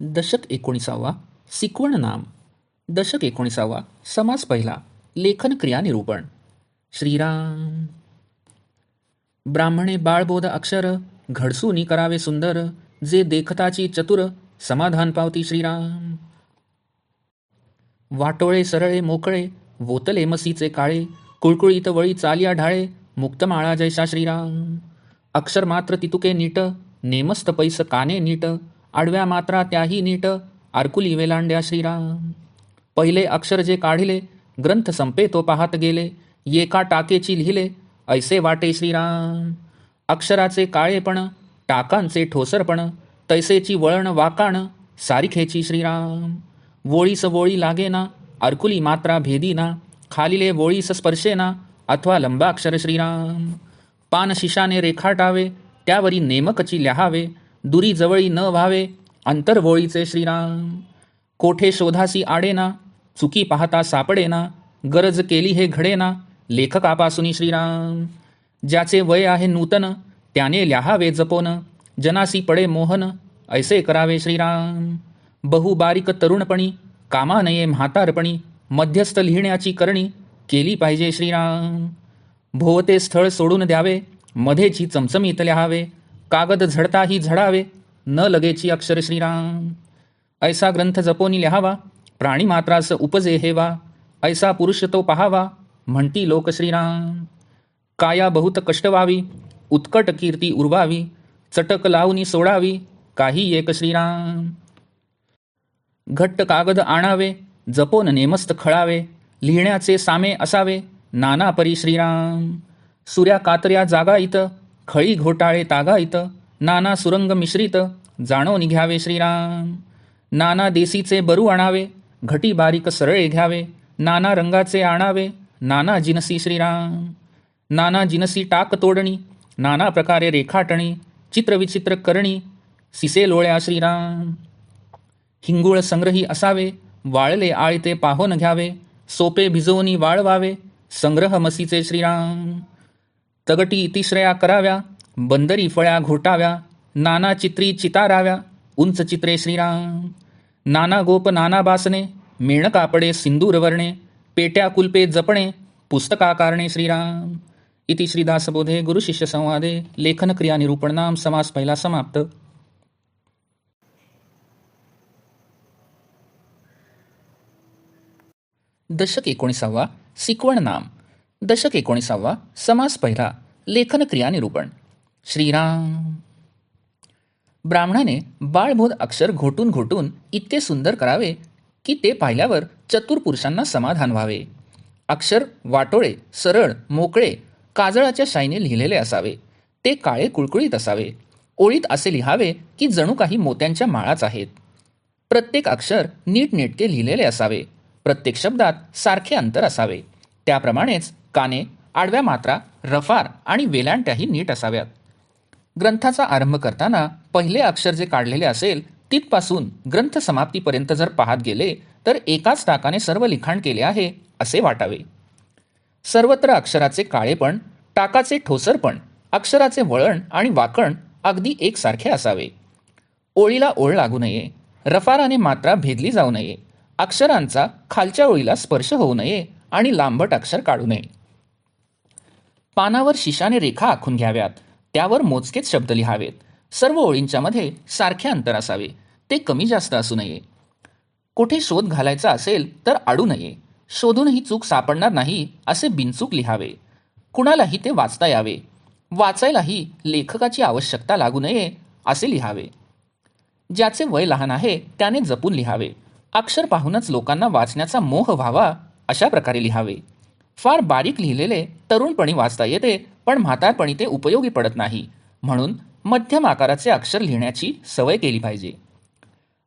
दशक एकोणीसावा सिकवण नाम. दशक एकोणीसावा समास पहिला लेखन क्रिया निरूपण. श्रीराम. ब्राह्मणे बाळबोध अक्षर घडसूनी करावे सुंदर जे देखताची चतुर समाधान पावती श्रीराम. वाटोळे सरळे मोकळे वोतले मसीचे काळे कुळकुळीत वळी चालिया ढाळे मुक्तमाळा जैसा श्रीराम. अक्षर मात्र तितुके नीट नेमस्त पैस काने नीट आडव्या मात्रा त्याही नीट आरकुली वेलांड्या श्रीराम. पहिले अक्षर जे काढिले ग्रंथ संपे तो पाहत गेले एका टाकेची लिहिले ऐसे वाटे श्रीराम. अक्षराचे काळेपण टाकांचे ठोसरपण तैसेची वळण वाकाण सारिखेची श्रीराम. वोळीस वोळी लागेना अर्कुली मात्रा भेदीना खालिले वोळीस स्पर्शेना अथवा लंबाक्षर श्रीराम. पान शिशाने रेखाटावे त्यावरी नेमकची लिहावे दुरी जवळी न व्हावे अंतरवोळीचे श्रीराम. कोठे शोधासी आडेना चुकी पाहता सापडेना गरज केली हे घडेना लेखकापासून श्रीराम. ज्याचे वय आहे नूतन त्याने लिहावे जपोन जनासी पडे मोहन ऐसे करावे श्रीराम. बहुबारीक तरुणपणी कामा नये म्हातारपणी मध्यस्थ लिहिण्याची करणी केली पाहिजे श्रीराम. भोवते स्थळ सोडून द्यावे मध्येची चमचमीत लिहावे कागद झडताही झडावे. न लगेची अक्षर श्रीराम. ऐसा ग्रंथ जपोनी लिहावा प्राणी मात्रास उपजे हेवा. ऐसा पुरुष तो पहावा म्हणती लोक श्रीराम. काया बहुत कष्ट व्हावी उत्कट कीर्ती उरवावी. चटक लावणी सोडावी काही एक श्रीराम. घट्ट कागद आणावे जपोन नेमस्त खळावे. लिहिण्याचे सामे असावे नाना परी श्रीराम. सूर्या कातऱ्या जागा इथं खळी घोटाळे तागा इत नाना सुरंग मिश्रित जाणो निघ्यावे श्रीराम. नाना देसीचे बरू आणावे घटी बारीक सरळे घ्यावे नाना रंगाचे आणावे नाना जिनसी श्रीराम. नाना जिनसी टाक तोडणी नाना प्रकारे रेखाटणी चित्रविचित्र करणी सिसे लोळ्या श्रीराम. हिंगुळ संग्रही असावे वाळले आळते पाहोन घ्यावे सोपे भिजवून वाळवावे संग्रह मसीचे श्रीराम. तगटी तिसऱ्या कराव्या बंदरी फळ्या घोटाव्या नाना चित्री चिताराव्या उंच चित्रे श्रीराम. नाना गोप नाना बासने मेणकापडे सिंदूर वर्णे पेट्या कुलपे जपणे पुस्तकाकारणे श्रीराम. इति श्रीदासबोधे गुरुशिष्य संवादे लेखन क्रिया समास पहिला समाप्त. दशक एकोणीसावा सिकवण नाम. दशक एकोणीसावा समास पहिला लेखन क्रिया निरूपण. श्रीराम. ब्राह्मणाने बाळबोध अक्षर घोटून घोटून इतके सुंदर करावे की ते पाहिल्यावर चतुर पुरुषांना समाधान व्हावे. अक्षर वाटोळे सरळ मोकळे काजळाच्या शाईने लिहिलेले असावे. ते काळे कुळकुळीत असावे. ओळीत असे लिहावे की जणू काही मोत्यांच्या माळाच आहेत. प्रत्येक अक्षर नीटनेटके लिहिलेले असावे. प्रत्येक शब्दात सारखे अंतर असावे. त्याप्रमाणेच काने आडव्या मात्रा रफार आणि वेलांट्याही नीट असाव्यात. ग्रंथाचा आरंभ करताना पहिले अक्षर जे काढलेले असेल तिथपासून ग्रंथ समाप्तीपर्यंत जर पाहत गेले तर एकाच टाकाने सर्व लिखाण केले आहे असे वाटावे. सर्वत्र अक्षराचे काळेपण टाकाचे ठोसरपण अक्षराचे वळण आणि वाकण अगदी एकसारखे असावे. ओळीला ओळ लागू नये रफाराने मात्रा भेदली जाऊ नये अक्षरांचा खालच्या ओळीला स्पर्श होऊ नये आणि लांबट अक्षर काढू नये. पानावर शिशाने रेखा आखून घ्याव्यात. त्यावर मोजकेच शब्द लिहावेत. सर्व ओळींच्या मध्ये सारखे अंतर असावे. ते कमी जास्त असू नये. कुठे शोध घालायचा असेल तर आडू नये. शोधूनही चूक सापडणार नाही असे बिनचूक लिहावे. कुणालाही ते वाचता यावे. वाचायलाही लेखकाची आवश्यकता लागू नये असे लिहावे. ज्याचे वय लहान आहे त्याने जपून लिहावे. अक्षर पाहूनच लोकांना वाचण्याचा मोह व्हावा अशा प्रकारे लिहावे. फार बारीक लिहिलेले तरुणपणी वाचता येते पण म्हातारपणी ते उपयोगी पडत नाही. म्हणून मध्यम आकाराचे अक्षर लिहिण्याची सवय केली पाहिजे.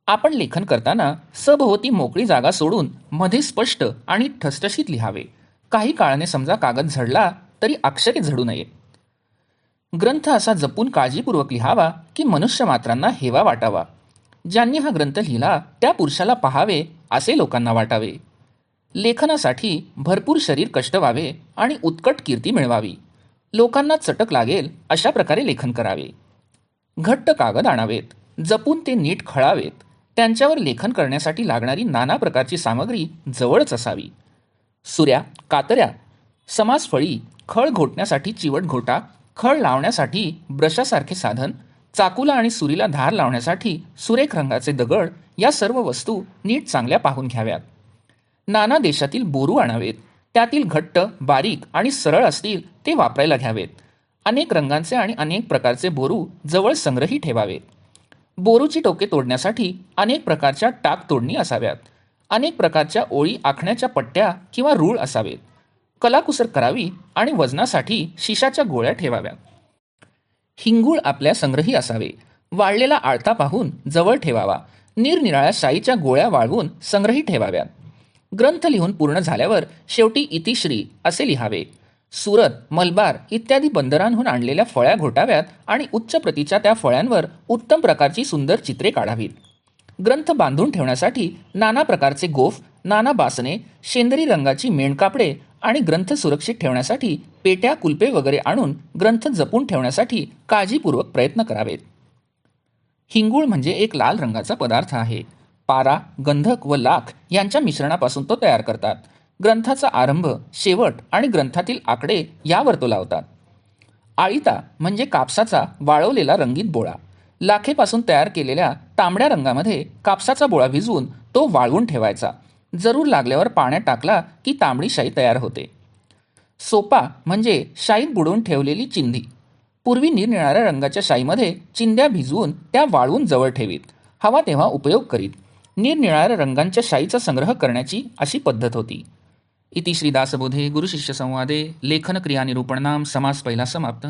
आपण लेखन करताना सभोवती मोकळी जागा सोडून मध्ये स्पष्ट आणि ठसठशीत लिहावे. काही काळाने समजा कागद झडला तरी अक्षरे झडू नये. ग्रंथ असा जपून काळजीपूर्वक लिहावा की मनुष्य मात्रांना हेवा वाटावा. ज्यांनी हा ग्रंथ लिहिला त्या पुरुषाला पहावे असे लोकांना वाटावे. लेखनासाठी भरपूर शरीर कष्ट व्हावे आणि उत्कट कीर्ती मिळवावी. लोकांना चटक लागेल अशा प्रकारे लेखन करावे. घट्ट कागद आणावेत जपून ते नीट खळावेत त्यांच्यावर लेखन करण्यासाठी लागणारी नाना प्रकारची सामग्री जवळच असावी. सुऱ्या कातऱ्या समासफळी खळ घोटण्यासाठी चिवट घोटा खळ लावण्यासाठी ब्रशासारखे साधन चाकूला आणि सुरीला धार लावण्यासाठी सुरेख रंगाचे दगड या सर्व वस्तू नीट चांगल्या पाहून घ्याव्यात. नाना देशातील बोरू आणावेत. त्यातील घट्ट बारीक आणि सरळ असतील ते वापरायला घ्यावेत. अनेक रंगांचे आणि अनेक प्रकारचे बोरू जवळ संग्रही ठेवावेत. बोरूची टोके तोडण्यासाठी अनेक प्रकारच्या टाक तोडणी असाव्यात. अनेक प्रकारच्या ओळी आखण्याच्या पट्ट्या किंवा रूळ असावेत. कलाकुसर करावी आणि वजनासाठी शिशाच्या गोळ्या ठेवाव्यात. हिंगूळ आपल्या संग्रही असावे. वाळलेला आळता पाहून जवळ ठेवावा. निरनिराळ्या शाईच्या गोळ्या वाळवून संग्रही ठेवाव्यात. ग्रंथ लिहून पूर्ण झाल्यावर शेवटी इतिश्री असे लिहावे. सुरत मलबार इत्यादी बंदरांहून आणलेल्या फळ्या घोटाव्यात आणि उच्च प्रतीच्या त्या फळ्यांवर उत्तम प्रकारची सुंदर चित्रे काढावीत. ग्रंथ बांधून ठेवण्यासाठी नाना प्रकारचे गोफ नाना बासने शेंदरी रंगाची मेणकापडे आणि ग्रंथ सुरक्षित ठेवण्यासाठी पेट्या कुलपे वगैरे आणून ग्रंथ जपून ठेवण्यासाठी काळजीपूर्वक प्रयत्न करावेत. हिंगूळ म्हणजे एक लाल रंगाचा पदार्थ आहे. पारा गंधक व लाख यांच्या मिश्रणापासून तो तयार करतात. ग्रंथाचा आरंभ शेवट आणि ग्रंथातील आकडे यावर तो लावतात. आळीता म्हणजे कापसाचा वाळवलेला रंगीत बोळा. लाखेपासून तयार केलेल्या तांबड्या रंगामध्ये कापसाचा बोळा भिजवून तो वाळवून ठेवायचा. जरूर लागल्यावर पाण्यात टाकला की तांबडी शाई तयार होते. सोपा म्हणजे शाईत बुडवून ठेवलेली चिंधी. पूर्वी निरनिराळ्या रंगाच्या शाईमध्ये चिंध्या भिजवून त्या वाळवून जवळ ठेवीत. हवा तेव्हा उपयोग करीत. निरनिराळ्या रंगांच्या शाईचा संग्रह करण्याची अशी पद्धत होती. इति श्रीदासबोधे गुरुशिष्य संवादे लेखन क्रिया निरूपण नाम समास पहिला समाप्त.